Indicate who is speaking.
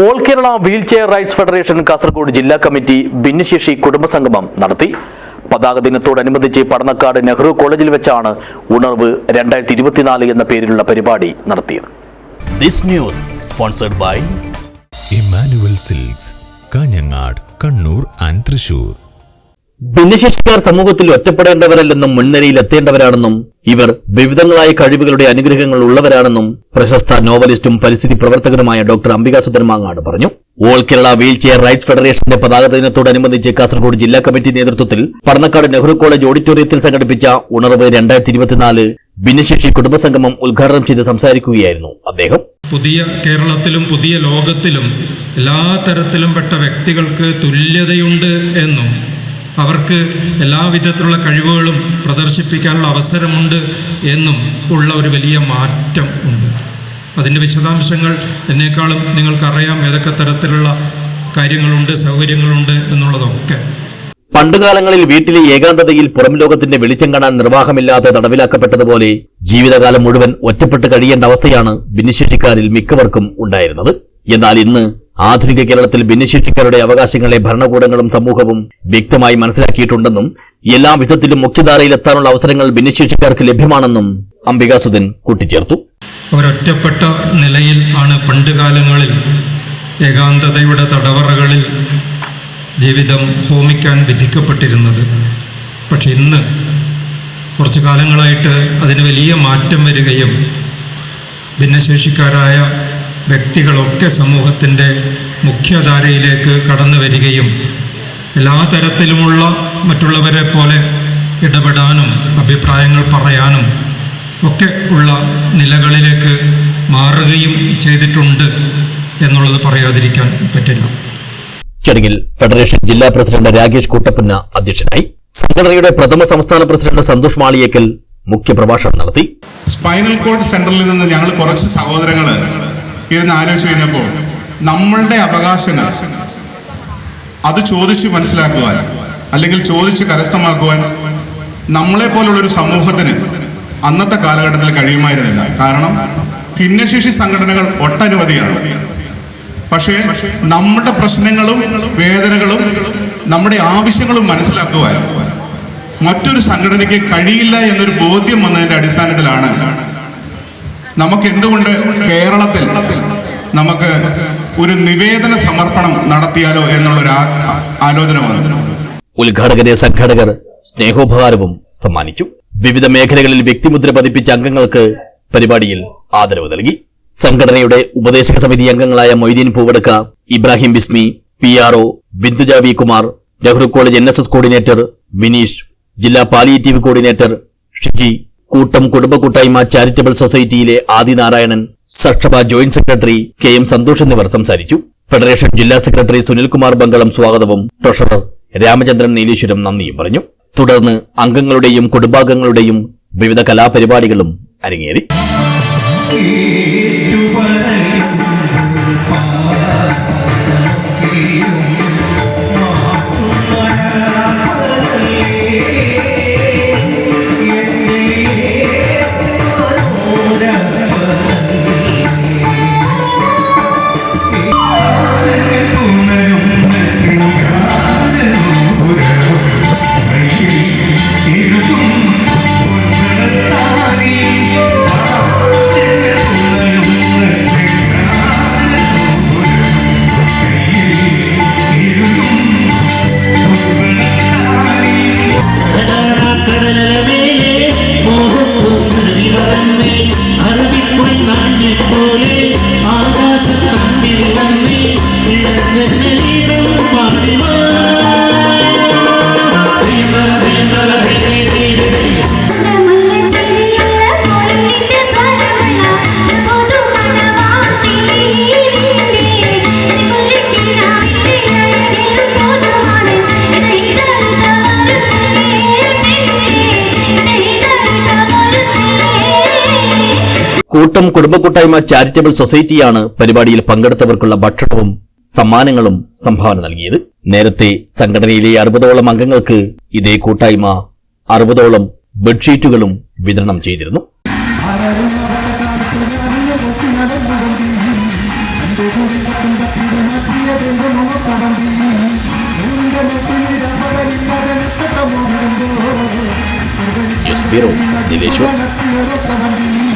Speaker 1: All Kerala wheel chair rights federation Kasaragod ജില്ലാ കമ്മിറ്റി ഭിന്നശേഷി കുടുംബസംഗമം നടത്തി. പതാക ദിനത്തോടനുബന്ധിച്ച് പടന്നക്കാട് നെഹ്റു കോളേജിൽ വെച്ചാണ് ഉണർവ് രണ്ടായിരത്തി ഇരുപത്തിനാല് എന്ന പേരിലുള്ള പരിപാടി നടത്തിയത്. This news sponsored by
Speaker 2: Emmanuel Silks Kanhangad Kannur and Thrissur
Speaker 1: ഭിന്നശേഷിക്കാർ സമൂഹത്തിൽ ഒറ്റപ്പെടേണ്ടവരല്ലെന്നും മുൻനിരയിൽ എത്തേണ്ടവരാണെന്നും ഇവർ വിവിധങ്ങളായ കഴിവുകളുടെ അനുഗ്രഹങ്ങൾ ഉള്ളവരാണെന്നും പ്രശസ്ത നോവലിസ്റ്റും പരിസ്ഥിതി പ്രവർത്തകനുമായ ഡോക്ടർ അംബിക സുധർമാങ്ങാട് പറഞ്ഞു. All Kerala wheel chair rights ഫെഡറേഷന്റെ പതാക ദിനത്തോടനുബന്ധിച്ച് കാസർഗോഡ് ജില്ലാ കമ്മിറ്റി നേതൃത്വത്തിൽ പടന്നക്കാട് നെഹ്റു കോളേജ് ഓഡിറ്റോറിയത്തിൽ സംഘടിപ്പിച്ച ഉണർവ് രണ്ടായിരത്തി ഇരുപത്തിനാല് ഭിന്നശേഷി കുടുംബസംഗമം ഉദ്ഘാടനം ചെയ്ത് സംസാരിക്കുകയായിരുന്നു അദ്ദേഹം.
Speaker 3: പുതിയ കേരളത്തിലും പുതിയ ലോകത്തിലും എല്ലാ തരത്തിലും പെട്ട വ്യക്തികൾക്ക് തുല്യതയുണ്ട് എന്നും അവർക്ക് എല്ലാവിധത്തിലുള്ള കഴിവുകളും പ്രദർശിപ്പിക്കാനുള്ള അവസരമുണ്ട് എന്നും ഉള്ള ഒരു വലിയ മാറ്റം ഉണ്ട്. അതിന്റെ വിശദാംശങ്ങൾ എന്നേക്കാളും നിങ്ങൾക്കറിയാം ഏതൊക്കെ തരത്തിലുള്ള കാര്യങ്ങളുണ്ട് സൗകര്യങ്ങളുണ്ട് എന്നുള്ളതൊക്കെ.
Speaker 1: പണ്ടുകാലങ്ങളിൽ വീട്ടിലെ ഏകാന്തതയിൽ പുറം ലോകത്തിന്റെ വെളിച്ചം കാണാൻ നിർവാഹമില്ലാതെ തടവിലാക്കപ്പെട്ടതുപോലെ ജീവിതകാലം മുഴുവൻ ഒറ്റപ്പെട്ട് കഴിയേണ്ട അവസ്ഥയാണ് ഭിന്നശേഷിക്കാരിൽ മിക്കവർക്കും ഉണ്ടായിരുന്നത്. എന്നാൽ ഇന്ന് ആധുനിക കേരളത്തിൽ ഭിന്നശേഷിക്കാരുടെ അവകാശങ്ങളെ ഭരണകൂടങ്ങളും സമൂഹവും വ്യക്തമായി മനസ്സിലാക്കിയിട്ടുണ്ടെന്നും എല്ലാ വിധത്തിലും മുഖ്യധാരയിലെത്താനുള്ള അവസരങ്ങൾ ഭിന്നശേഷിക്കാർക്ക് ലഭ്യമാണെന്നും അംബികാസുധൻ കൂട്ടിച്ചേർത്തു.
Speaker 3: അവരൊറ്റപ്പെട്ട നിലയിൽ ആണ് പണ്ടുകാലങ്ങളിൽ ഏകാന്തതയുടെ തടവറകളിൽ ജീവിതം ഹോമിക്കാൻ വിധിക്കപ്പെട്ടിരുന്നത്. പക്ഷെ ഇന്ന് കുറച്ചു കാലങ്ങളായിട്ട് അതിന് വലിയ മാറ്റം വരികയും ഭിന്നശേഷിക്കാരായ വ്യക്തികളൊക്കെ സമൂഹത്തിന്റെ മുഖ്യധാരയിലേക്ക് കടന്നു വരികയും എല്ലാ തരത്തിലുമുള്ള മറ്റുള്ളവരെ പോലെ ഇടപെടാനും അഭിപ്രായങ്ങൾ പറയാനും ഒക്കെ ഉള്ള നിലകളിലേക്ക് മാറുകയും ചെയ്തിട്ടുണ്ട് എന്നുള്ളത് പറയാതിരിക്കാൻ പറ്റില്ല.
Speaker 1: ചടങ്ങിൽ ഫെഡറേഷൻ ജില്ലാ പ്രസിഡന്റ് രാകേഷ് കൂട്ടപ്പുന്ന അധ്യക്ഷനായി സംഘടനയുടെ പ്രഥമ സംസ്ഥാന പ്രസിഡന്റ് സന്തോഷ് മാളിയേക്കൽ മുഖ്യപ്രഭാഷണം നടത്തി.
Speaker 4: സ്പൈനൽ കോഡ് സെന്ററിൽ നിന്ന് ഞങ്ങൾ കുറച്ച് സഹോദരങ്ങൾ ഇരുന്ന് ആലോചിച്ച് കഴിഞ്ഞപ്പോൾ നമ്മളുടെ അവകാശങ്ങൾ അത് ചോദിച്ച് മനസ്സിലാക്കുവാൻ അല്ലെങ്കിൽ ചോദിച്ച് കരസ്ഥമാക്കുവാൻ നമ്മളെ പോലുള്ള ഒരു സമൂഹത്തിന് അന്നത്തെ കാലഘട്ടത്തിൽ കഴിയുമായിരുന്നില്ല. കാരണം ഭിന്നശേഷി സംഘടനകൾ ഒട്ടനവധിയാണ്. പക്ഷേ നമ്മുടെ പ്രശ്നങ്ങളും വേദനകളും നമ്മുടെ ആവശ്യങ്ങളും മനസ്സിലാക്കുവാൻ മറ്റൊരു സംഘടനയ്ക്ക് കഴിയില്ല എന്നൊരു ബോധ്യം വന്നതിന്റെ അടിസ്ഥാനത്തിലാണ് നമുക്ക് എന്തുകൊണ്ട് കേരളത്തിൽ നമുക്ക് ഒരു നിവേദന സമർപ്പണം നടത്തിയാലോ എന്നുള്ള ഒരു ആലോചന
Speaker 1: ഉദ്ഘാടകരെ സംഘാടകർ സ്നേഹോപകാരവും സമ്മാനിച്ചു. വിവിധ മേഖലകളിൽ വ്യക്തിമുദ്ര പതിപ്പിച്ച അംഗങ്ങൾക്ക് പരിപാടിയിൽ ആദരവ് നൽകി. സംഘടനയുടെ ഉപദേശക സമിതി അംഗങ്ങളായ Moideen Poovadakka Ibrahim Bismi P R O Binduja V Kumar Nehru college N S S coordinator Vineesh ജില്ലാ പാലിയേറ്റീവ് കോർഡിനേറ്റർ ഷിജി കൂട്ടം കുടുംബ കൂട്ടായ്മ ചാരിറ്റബിൾ സൊസൈറ്റിയിലെ Adinarayanan സക്ഷഭ joint secretary K M Santhosh എന്നിവർ സംസാരിച്ചു. ഫെഡറേഷൻ ജില്ലാ സെക്രട്ടറി സുനിൽകുമാർ ബംഗളം സ്വാഗതവും ട്രഷറർ രാമചന്ദ്രൻ നീലീശ്വരം നന്ദിയും പറഞ്ഞു. തുടർന്ന് അംഗങ്ങളുടെയും കുടുംബാംഗങ്ങളുടെയും വിവിധ കലാപരിപാടികളും അരങ്ങേറി. കൂട്ടം കുടുംബ കൂട്ടായ്മ ചാരിറ്റബിൾ സൊസൈറ്റിയാണ് പരിപാടിയിൽ പങ്കെടുത്തവർക്കുള്ള ഭക്ഷണവും സമ്മാനങ്ങളും സംഭാവന നൽകിയത്. നേരത്തെ സംഘടനയിലെ അറുപതോളം അംഗങ്ങൾക്ക് ഇതേ കൂട്ടായ്മ അറുപതോളം ബെഡ്ഷീറ്റുകളും വിതരണം ചെയ്തിരുന്നു ും.
Speaker 5: നീലേശ്വർ